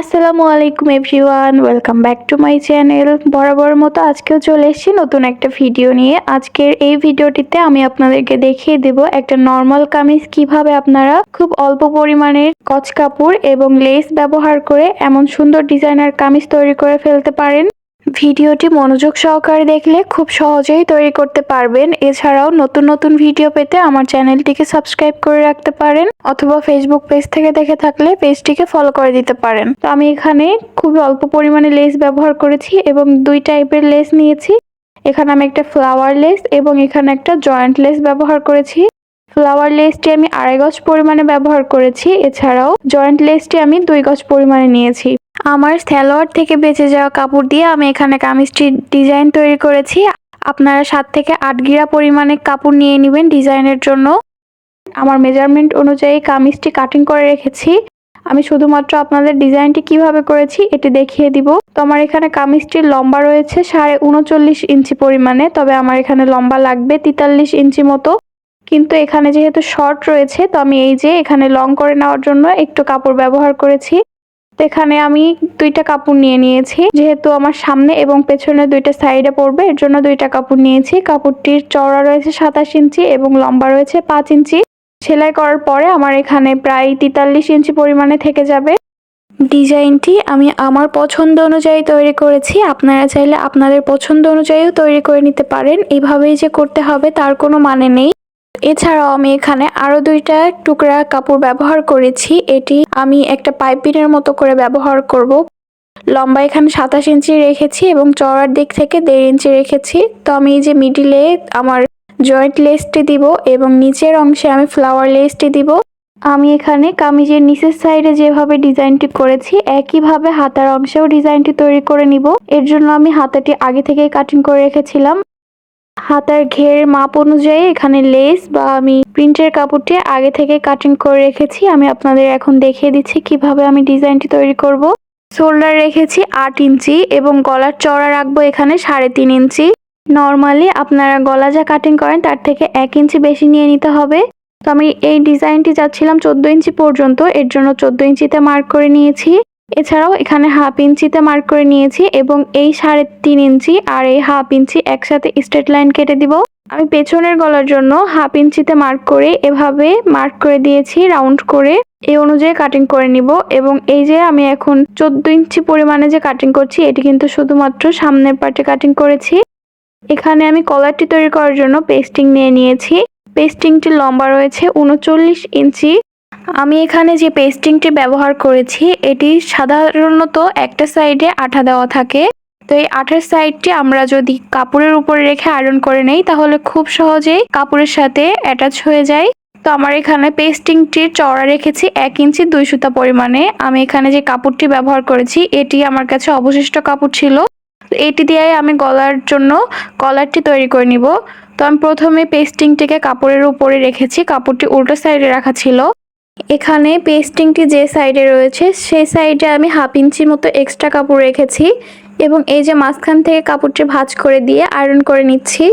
আসসালামু আলাইকুম everyone, welcome back to my channel. বরাবর মতো আজকেও চলে এসেছি নতুন একটা ভিডিও নিয়ে। আজকের এই ভিডিওটিতে আমি আপনাদেরকে দেখিয়ে দেব একটা নর্মাল কামিজ কীভাবে আপনারা খুব অল্প পরিমাণের কচ কাপড় এবং লেস ব্যবহার করে এমন সুন্দর ডিজাইনার কামিজ তৈরি করে ফেলতে পারেন। ভিডিওটি মনোযোগ সহকারে দেখলে খুব সহজেই তৈরি করতে পারবেন। এছাড়াও নতুন নতুন ভিডিও পেতে আমার চ্যানেলটিকে সাবস্ক্রাইব করে রাখতে পারেন অথবা ফেসবুক পেজ থেকে দেখে থাকলে পেজটিকে ফলো করে দিতে পারেন। তো আমি এখানে খুবই অল্প পরিমাণে লেস ব্যবহার করেছি এবং দুই টাইপের লেস নিয়েছি। এখানে আমি একটা ফ্লাওয়ার লেস এবং এখানে একটা জয়েন্ট লেস ব্যবহার করেছি। ফ্লাওয়ার লেসটি আমি আড়াই গজ পরিমাণে ব্যবহার করেছি। এছাড়াও জয়েন্ট লেসটি আমি দুই গজ পরিমাণে নিয়েছি। আমার স্যালোয়ার থেকে বেঁচে যাওয়া কাপড় দিয়ে আমি এখানে কামিজটির ডিজাইন তৈরি করেছি। আপনারা সাত থেকে আট গিরা পরিমাণে কাপড় নিয়ে নেবেন ডিজাইনের জন্য। আমার মেজারমেন্ট অনুযায়ী কামিজটি কাটিং করে রেখেছি। আমি শুধুমাত্র আপনাদের ডিজাইনটি কীভাবে করেছি এটি দেখিয়ে দিব। তো আমার এখানে কামিজটির লম্বা রয়েছে সাড়ে উনচল্লিশ ইঞ্চি পরিমাণে, তবে আমার এখানে লম্বা লাগবে তেতাল্লিশ ইঞ্চি মতো। কিন্তু এখানে যেহেতু শর্ট রয়েছে, তো আমি এই যে এখানে লং করে নেওয়ার জন্য একটু কাপড় ব্যবহার করেছি। এখানে আমি দুইটা কাপড় নিয়ে নিয়েছি। যেহেতু আমার সামনে এবং পেছনে দুইটা সাইডে পড়বে, এর জন্য দুইটা কাপড় নিয়েছি। কাপড়টির চওড়া রয়েছে সাতাশ ইঞ্চি এবং লম্বা রয়েছে পাঁচ ইঞ্চি। সেলাই করার পরে আমার এখানে প্রায় তেতাল্লিশ ইঞ্চি পরিমাণে থেকে যাবে। ডিজাইনটি আমি আমার পছন্দ অনুযায়ী তৈরি করেছি। আপনারা চাইলে আপনাদের পছন্দ অনুযায়ীও তৈরি করে নিতে পারেন। এভাবেই যে করতে হবে তার কোনো মানে নেই। এছাড়াও আমি এখানে আরও দুইটা টুকরা কাপড় ব্যবহার করেছি। এটি আমি একটা পাইপিনের মতো করে ব্যবহার করব। লম্বা এখানে সাতাশ ইঞ্চি রেখেছি এবং চড়ার দিক থেকে দেড় ইঞ্চি রেখেছি। তো আমি এই যে মিডিলে আমার জয়েন্ট লেসটি দিব এবং নিচের অংশে আমি ফ্লাওয়ার লেসটি দিব। আমি এখানে কামিজের নিচের সাইডে যেভাবে ডিজাইনটি করেছি, একইভাবে হাতার অংশেও ডিজাইনটি তৈরি করে নিব। এর জন্য আমি হাতাটি আগে থেকেই কাটিং করে রেখেছিলাম। হাতার ঘের মাপ অনুযায়ী এখানে লেস বা আমি প্রিন্টের কাপড়টি আগে থেকে কাটিং করে রেখেছি। আমি আপনাদের এখন দেখিয়ে দিচ্ছি কীভাবে আমি ডিজাইনটি তৈরি করব। শোল্ডার রেখেছি আট ইঞ্চি এবং গলার চড়া রাখব এখানে সাড়ে তিন ইঞ্চি। নর্মালি আপনারা গলা যা কাটিং করেন তার থেকে এক ইঞ্চি বেশি নিয়ে নিতে হবে। তো আমি এই ডিজাইনটি যাচ্ছিলাম চোদ্দ ইঞ্চি পর্যন্ত, এর জন্য চোদ্দ ইঞ্চিতে মার্ক করে নিয়েছি। এছাড়াও এখানে হাফ ইঞ্চিতে মার্ক করে নিয়েছি এবং এই সাড়ে তিন ইঞ্চি আর এই হাফ ইঞ্চি একসাথে স্ট্রেট লাইন কেটে দিব। আমি পেছনের গলার জন্য হাফ ইঞ্চিতে মার্ক করে এভাবে মার্ক করে দিয়েছি রাউন্ড করে। এই অনুযায়ী কাটিং করে নিব এবং এই যে আমি এখন চোদ্দ ইঞ্চি পরিমাণে যে কাটিং করছি, এটি কিন্তু শুধুমাত্র সামনের পার্টে কাটিং করেছি। এখানে আমি কলারটি তৈরি করার জন্য পেস্টিং নিয়ে নিয়েছি। পেস্টিংটি লম্বা রয়েছে উনচল্লিশ ইঞ্চি। আমি এখানে যে পেস্টিংটি ব্যবহার করেছি, এটি সাধারণত একটা সাইডে আঠা দেওয়া থাকে। তো এই আঠার সাইডটি আমরা যদি কাপড়ের উপরে রেখে আয়রন করে নেই, তাহলে খুব সহজেই কাপড়ের সাথে অ্যাটাচ হয়ে যায়। তো আমার এখানে পেস্টিংটির চওড়া রেখেছি এক ইঞ্চি দুই সুতা পরিমাণে। আমি এখানে যে কাপড়টি ব্যবহার করেছি, এটি আমার কাছে অবশিষ্ট কাপড় ছিল। এটি দিয়ে আমি গলার জন্য কলারটি তৈরি করে নিব। তো আমি প্রথমে পেস্টিংটিকে কাপড়ের উপরে রেখেছি, কাপড়টি উল্টো সাইডে রাখা ছিল। এখানে পেস্টিংটি যে সাইডে রয়েছে, সেই সাইডে আমি হাফ ইঞ্চি মতো এক্সট্রা কাপড় রেখেছি এবং এই যে মাঝখান থেকে কাপড়টি ভাঁজ করে দিয়ে আয়রন করে নিচ্ছি।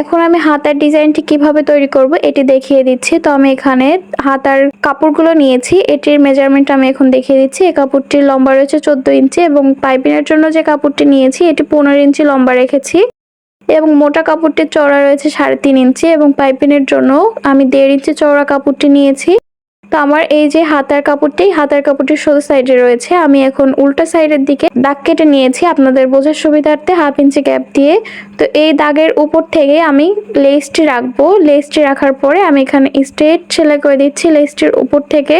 এখন আমি হাতার ডিজাইনটি কীভাবে তৈরি করব এটি দেখিয়ে দিচ্ছি। তো আমি এখানে হাতার কাপড়গুলো নিয়েছি, এটির মেজারমেন্ট আমি এখন দেখিয়ে দিচ্ছি। এই কাপড়টির লম্বা রয়েছে চোদ্দ ইঞ্চি এবং পাইপিনের জন্য যে কাপড়টি নিয়েছি, এটি পনেরো ইঞ্চি লম্বা রেখেছি। এবং মোটা কাপড়টির চওড়া রয়েছে সাড়ে তিন ইঞ্চি এবং পাইপিনের জন্য আমি দেড় ইঞ্চি চওড়া কাপড়টি নিয়েছি। তো আমার এই যে হাতার কাপড়টি হাতার কাপড়টি সোজা সাইডে রয়েছে। আমি এখন উল্টা সাইডের দিকে দাগ কেটে নিয়েছি আপনাদের বোঝার সুবিধার্থে হাফ ইঞ্চি গ্যাপ দিয়ে। তো এই দাগের উপর থেকে আমি লেসটি রাখব। লেসটি রাখার পরে আমি এখানে স্ট্রেট সেলাই করে দিচ্ছি। লেসটির উপর থেকে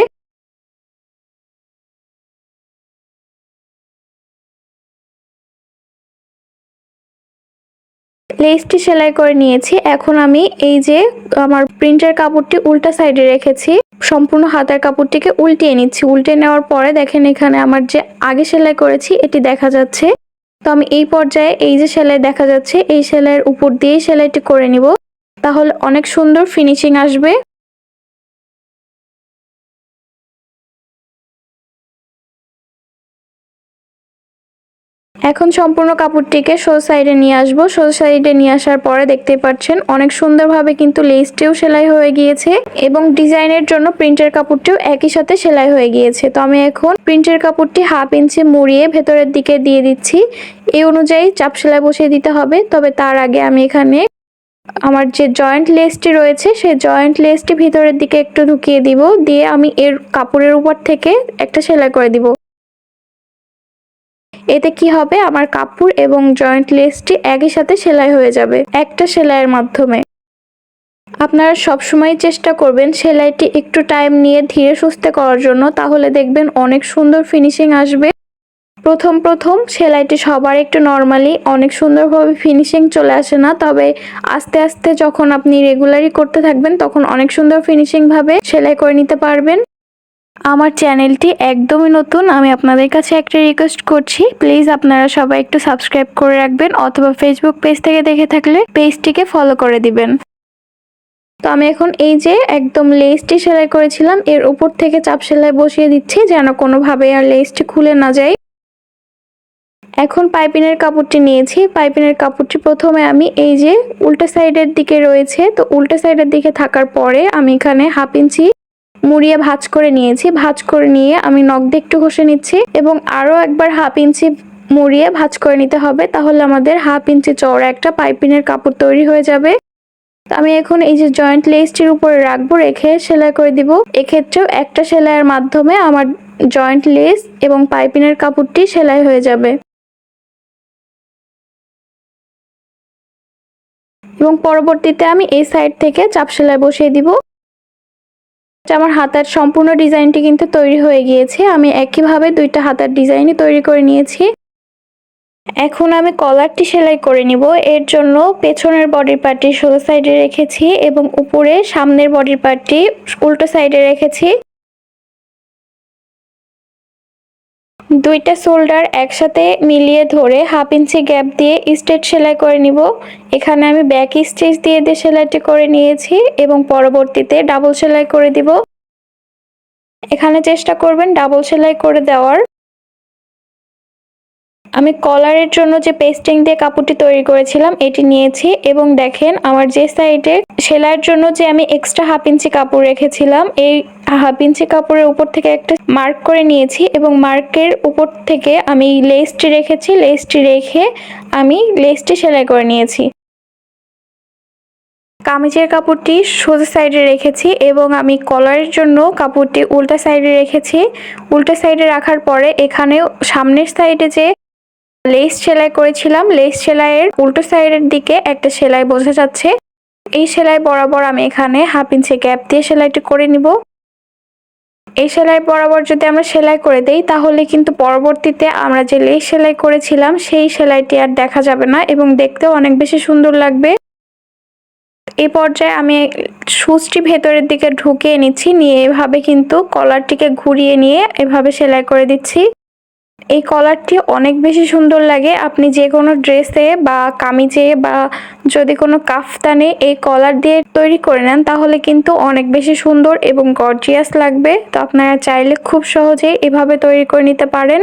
লেসটি সেলাই করে নিয়েছি। এখন আমি এই যে আমার প্রিন্টের কাপড়টি উল্টা সাইডে রেখেছি। সম্পূর্ণ হাতার কাপড়টিকে উল্টিয়ে নিচ্ছি। উল্টে নেওয়ার পরে দেখেন এখানে আমার যে আগে সেলাই করেছি, এটি দেখা যাচ্ছে। তো আমি এই পর্যায়ে এই যে সেলাই দেখা যাচ্ছে, এই সেলাইয়ের উপর দিয়েই সেলাইটি করে নিব। তাহলে অনেক সুন্দর ফিনিশিং আসবে। এখন সম্পূর্ণ কাপড়টিকে সোজা সাইডে নিয়ে আসব। সোজা সাইডে নিয়ে আসার পরে দেখতে পাচ্ছেন, অনেক সুন্দরভাবে কিন্তু লেসটিও সেলাই হয়ে গিয়েছে এবং ডিজাইনের জন্য প্রিন্টের কাপড়টিও একই সাথে সেলাই হয়ে গিয়েছে। তো আমি এখন প্রিন্টের কাপড়টি হাফ ইঞ্চি মুড়িয়ে ভেতরের দিকে দিয়ে দিচ্ছি। এই অনুযায়ী চাপ সেলাই বসিয়ে দিতে হবে, তবে তার আগে আমি এখানে আমার যে জয়েন্ট লেসটি রয়েছে সেই জয়েন্ট লেসটি ভিতরের দিকে একটু ঢুকিয়ে দিব। দিয়ে আমি এর কাপড়ের উপর থেকে একটা সেলাই করে দিব। এতে কি হবে? আমার কাপড় এবং জয়েন্ট লেসটি একই সাথে সেলাই হয়ে যাবে, একটা সেলাইয়ের মাধ্যমে। আপনারা সবসময় চেষ্টা করবেন সেলাইটি একটু টাইম নিয়ে ধীরে সুস্থে করার জন্য, তাহলে দেখবেন অনেক সুন্দর ফিনিশিং আসবে। প্রথম প্রথম সেলাইটি সবার একটু নর্মালি অনেক সুন্দরভাবে ফিনিশিং চলে আসে না, তবে আস্তে আস্তে যখন আপনি রেগুলারই করতে থাকবেন, তখন অনেক সুন্দর ফিনিশিংভাবে সেলাই করে নিতে পারবেন। আমার চ্যানেলটি একদমই নতুন, আমি আপনাদের কাছে একটা রিকোয়েস্ট করছি। প্লিজ আপনারা সবাই একটু সাবস্ক্রাইব করে রাখবেন অথবা ফেসবুক পেজ থেকে দেখে থাকলে পেজটিকে ফলো করে দিবেন। তো আমি এখন এই যে একদম লেসটি সেলাই করেছিলাম, এর উপর থেকে চাপ সেলাই বসিয়ে দিচ্ছি যেন কোনোভাবে আর লেসটি খুলে না যায়। এখন পাইপিনের কাপড়টি নিয়েছি, পাইপিনের কাপড়টি প্রথমে আমি এই যে উল্টা সাইডের দিকে রয়েছে, তো উল্টা সাইডের দিকে থাকার পরে আমি এখানে হাফ ইঞ্চি মুড়িয়ে ভাজ করে নিয়েছি। ভাজ করে নিয়ে আমি নখ দিয়ে একটু ঘষে নিচ্ছি এবং আরও একবার হাফ ইঞ্চি মুড়িয়ে ভাজ করে নিতে হবে, তাহলে আমাদের হাফ ইঞ্চি চওড়া একটা পাইপিনের কাপড় তৈরি হয়ে যাবে। আমি এখন এই যে জয়েন্ট লেসটির উপরে রাখব, রেখে সেলাই করে দিব। এক্ষেত্রেও একটা সেলাইয়ের মাধ্যমে আমার জয়েন্ট লেস এবং পাইপিনের কাপড়টি সেলাই হয়ে যাবে। এবং পরবর্তীতে আমি এই সাইড থেকে চাপ সেলাই বসিয়ে দিব। আমার হাতার সম্পূর্ণ ডিজাইনটি কিন্তু তৈরি হয়ে গিয়েছে। আমি একইভাবে দুইটা হাতার ডিজাইনই তৈরি করে নিয়েছি। এখন আমি কলারটি সেলাই করে নিব। এর জন্য পেছনের বডির পার্টটি সোজা সাইডে রেখেছি এবং উপরে সামনের বডির পার্টটি উল্টো সাইডে রেখেছি। দুইটা শোল্ডার একসাথে মিলিয়ে ধরে হাফ ইঞ্চি গ্যাপ দিয়ে স্টেট সেলাই করে নিব। এখানে আমি ব্যাক স্টিচ দিয়ে দিয়ে সেলাইটি করে নিয়েছি এবং পরবর্তীতে ডাবল সেলাই করে দিব। এখানে চেষ্টা করবেন ডাবল সেলাই করে দেওয়ার। আমি কলারের জন্য যে পেস্টিং দিয়ে কাপড়টি তৈরি করেছিলাম, এটি নিয়েছি এবং দেখেন আমার যে সাইডে সেলাইয়ের জন্য যে আমি এক্সট্রা হাফ ইঞ্চি কাপড় রেখেছিলাম, এই হাফ ইঞ্চি কাপড়ের উপর থেকে একটা মার্ক করে নিয়েছি এবং মার্কের উপর থেকে আমি লেসটি রেখেছি লেসটি রেখে আমি লেসটি সেলাই করে নিয়েছি। কামিজের কাপড়টি সোজা সাইডে রেখেছি এবং আমি কলারের জন্য কাপড়টি উল্টা সাইডে রেখেছি। উল্টা সাইডে রাখার পরে এখানে সামনের সাইডে যে লেস সেলাই করেছিলাম। লেস সেলাইয়ের উল্টো সাইডের দিকে একটা সেলাই বোঝা যাচ্ছে। এই সেলাই বরাবর আমি এখানে হাফ ইঞ্চি গ্যাপ দিয়ে সেলাইটি করে নিব। এই সেলাই বরাবর যদি আমরা সেলাই করে দেই, তাহলে কিন্তু পরবর্তীতে আমরা যে লেস সেলাই করেছিলাম, সেই সেলাইটি আর দেখা যাবে না এবং দেখতেও অনেক বেশি সুন্দর লাগবে। এই পর্যায়ে আমি সুচটি ভেতরের দিকে ঢুকিয়ে নিচ্ছি। নিয়ে এভাবে কিন্তু কলারটিকে ঘুরিয়ে নিয়ে এভাবে সেলাই করে দিচ্ছি। এই কলারটি অনেক বেশি সুন্দর লাগে। আপনি যে কোনো ড্রেসে বা কামিজে বা যদি কোনো কাফতানে এই কলার দিয়ে তৈরি করে নেন, তাহলে কিন্তু অনেক বেশি সুন্দর এবং গর্জিয়াস লাগবে। তো আপনারা চাইলে খুব সহজেই এভাবে তৈরি করে নিতে পারেন।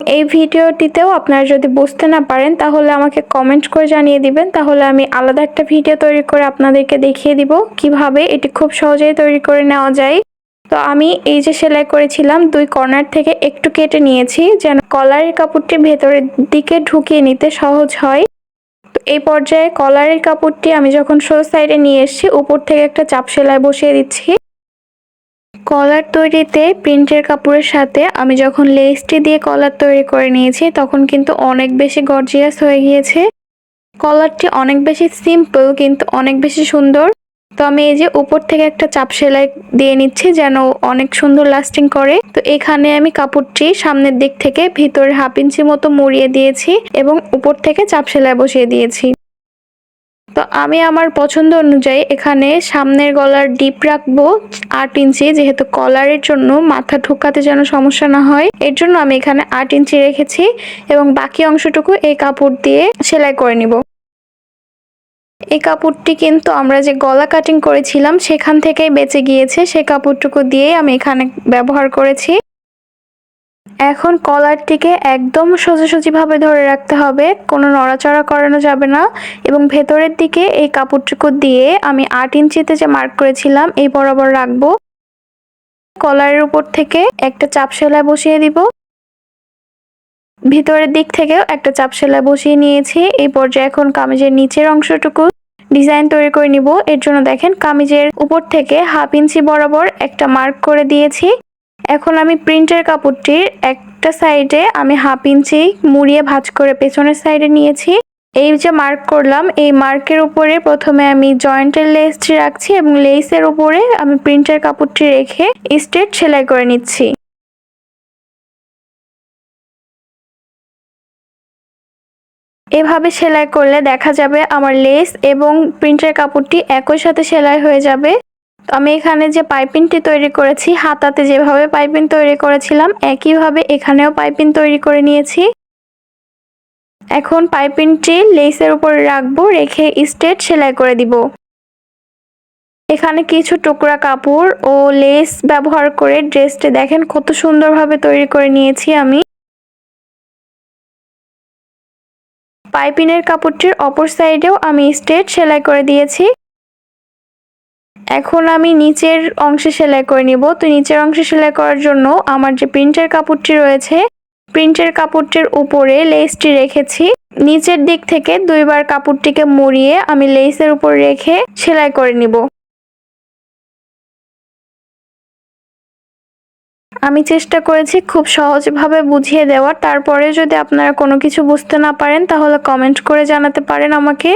এই ভিডিওটিতেও আপনারা যদি বুঝতে না পারেন, তাহলে আমাকে কমেন্ট করে জানিয়ে দিবেন। তাহলে আমি আলাদা একটা ভিডিও তৈরি করে আপনাদেরকে দেখিয়ে দিব কীভাবে এটি খুব সহজেই তৈরি করে নেওয়া যায়। তো আমি এই যে সেলাই করেছিলাম, দুই কর্নার থেকে একটু কেটে নিয়েছি যেন কলারের কাপড়টি ভেতরের দিকে ঢুকিয়ে নিতে সহজ হয়। তো এই পর্যায়ে কলারের কাপড়টি আমি যখন সো সাইডে নিয়ে এসেছি, উপর থেকে একটা চাপ সেলাই বসিয়ে দিচ্ছি। কলার তৈরিতে প্রিন্টের কাপড়ের সাথে আমি যখন লেসটি দিয়ে কলার তৈরি করে নিয়েছি, তখন কিন্তু অনেক বেশি গর্জিয়াস হয়ে গিয়েছে। কলারটি অনেক বেশি সিম্পল কিন্তু অনেক বেশি সুন্দর। তো আমি এই যে উপর থেকে একটা চাপ সেলাই দিয়ে নিচ্ছি যেন অনেক সুন্দর লাস্টিং করে। তো এখানে আমি কাপড়টি সামনের দিক থেকে ভিতরে হাফ ইঞ্চি মতো মুড়িয়ে দিয়েছি এবং উপর থেকে চাপ সেলাই বসিয়ে দিয়েছি। তো আমি আমার পছন্দ অনুযায়ী এখানে সামনের গলার ডিপ রাখব আট ইঞ্চি, যেহেতু কলারের জন্য মাথা ঢোকাতে যেন সমস্যা না হয়। এর জন্য আমি এখানে আট ইঞ্চি রেখেছি এবং বাকি অংশটুকু এই কাপড় দিয়ে সেলাই করে নিব। এই কাপড়টি কিন্তু আমরা যে গলা কাটিং করেছিলাম, সেখান থেকেই বেঁচে গিয়েছে। সে কাপড়টুকু দিয়েই আমি এখানে ব্যবহার করেছি। এখন কলারটিকে একদম সোজাসুজিভাবে ধরে রাখতে হবে। কোনো নড়াচড়া করানো যাবে না। এবং ভেতরের দিকে এই কাপড়টুকু দিয়ে আমি আট ইঞ্চিতে যে মার্ক করেছিলাম, এই বরাবর রাখব। কলারের উপর থেকে একটা চাপ সেলাই বসিয়ে দিব। ভিতরের দিক থেকেও একটা চাপ সেলাই বসিয়ে নিয়েছি। এই পর্যায়ে এখন কামিজের নিচের অংশটুকু ডিজাইন তৈরি করে নিব। এর জন্য দেখেন কামিজের উপর থেকে হাফ ইঞ্চি বরাবর একটা মার্ক করে দিয়েছি। এখন আমি প্রিন্টের কাপড়টির একটা সাইডে আমি হাফ ইঞ্চি মুড়িয়ে ভাঁজ করে পেছনের সাইডে নিয়েছি। এই যে মার্ক করলাম, এই মার্কের উপরে প্রথমে আমি জয়েন্টের লেসটি রাখছি এবং লেসের উপরে আমি প্রিন্টের কাপড়টি রেখে স্ট্রেট সেলাই করে নিচ্ছি। এভাবে সেলাই করলে দেখা যাবে আমার লেস এবং প্রিন্টের কাপড়টি একই সাথে সেলাই হয়ে যাবে। আমি এখানে যে পাইপিংটি তৈরি করেছি, হাতাতে যেভাবে পাইপিং তৈরি করেছিলাম, একইভাবে এখানেও পাইপিং তৈরি করে নিয়েছি। এখন পাইপিংটি লেসের উপরে রাখব, রেখে স্ট্রেট সেলাই করে দিব। এখানে কিছু টুকরা কাপড় ও লেস ব্যবহার করে ড্রেসটি দেখেন কত সুন্দরভাবে তৈরি করে নিয়েছি আমি। পাইপিনের কাপড়টির অপর সাইডেও আমি স্ট্রেট সেলাই করে দিয়েছি। এখন আমি নিচের অংশে সেলাই করে নিব। তো নিচের অংশে সেলাই করার জন্য আমার যে প্রিন্টের কাপড়টি রয়েছে, প্রিন্টের কাপড়টির উপরে লেসটি রেখেছি। নিচের দিক থেকে দুইবার কাপড়টিকে মুড়িয়ে আমি লেসের উপর রেখে সেলাই করে নিব। আমি চেষ্টা করেছি খুব সহজভাবে বুঝিয়ে দেওয়ার। তারপরে যদি আপনারা কোনো কিছু বুঝতে না পারেন, তাহলে কমেন্ট করে জানাতে পারেন আমাকে।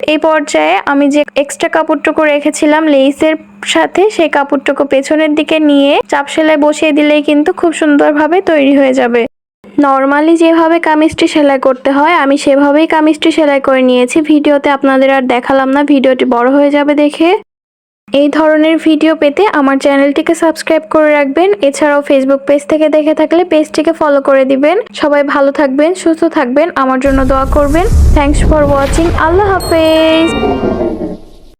এই পর্যায়ে আমি যে এক্সট্রা কাপড়টুকু রেখেছিলাম লেইসের সাথে, সেই কাপড়টুকু পেছনের দিকে নিয়ে চাপ সেলাই বসিয়ে দিলেই কিন্তু খুব সুন্দরভাবে তৈরি হয়ে যাবে। নর্মালি যেভাবে কামিজটি সেলাই করতে হয়, আমি সেভাবেই কামিজটি সেলাই করে নিয়েছি। ভিডিওতে আপনাদের আর দেখালাম না, ভিডিওটি বড় হয়ে যাবে দেখে। এই ধরনের ভিডিও পেতে আমার চ্যানেলটিকে সাবস্ক্রাইব করে রাখবেন। এছাড়াও ফেসবুক পেজ থেকে দেখে থাকলে পেজটিকে ফলো করে দিবেন। সবাই ভালো থাকবেন, সুস্থ থাকবেন। আমার জন্য দোয়া করবেন। থ্যাংকস ফর ওয়াচিং আল্লাহ হাফেজ।